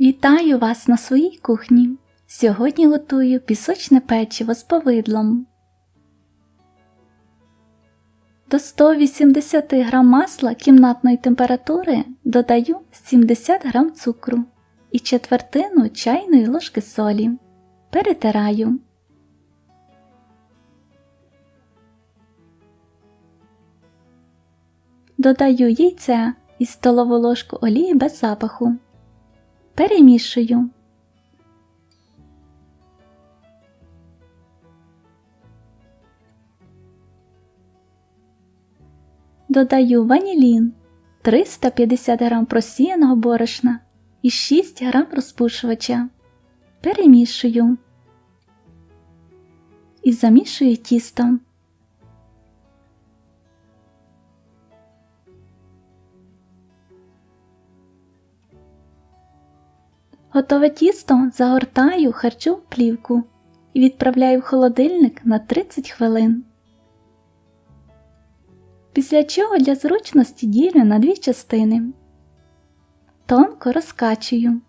Вітаю вас на своїй кухні. Сьогодні готую пісочне печиво з повидлом. До 180 г масла кімнатної температури додаю 70 г цукру і четвертину чайної ложки солі. Перетираю. Додаю яйце і столову ложку олії без запаху. Перемішую. Додаю ванілін, 350 г просіяного борошна і 6 г розпушувача. Перемішую і замішую тістом. Готове тісто загортаю в харчову плівку і відправляю в холодильник на 30 хвилин. Після чого для зручності ділю на дві частини. Тонко розкачую.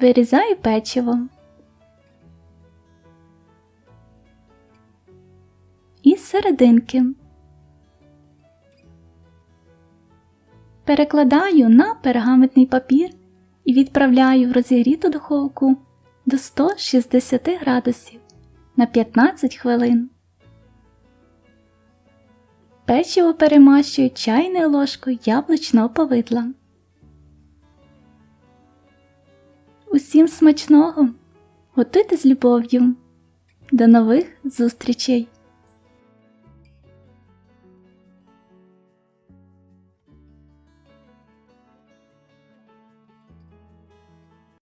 Вирізаю печиво. Серединки. Перекладаю на пергаментний папір і відправляю в розігріту духовку до 160 градусів на 15 хвилин. Печиво перемащую чайною ложкою яблучного повидла. Усім смачного! Готуйте з любов'ю! До нових зустрічей!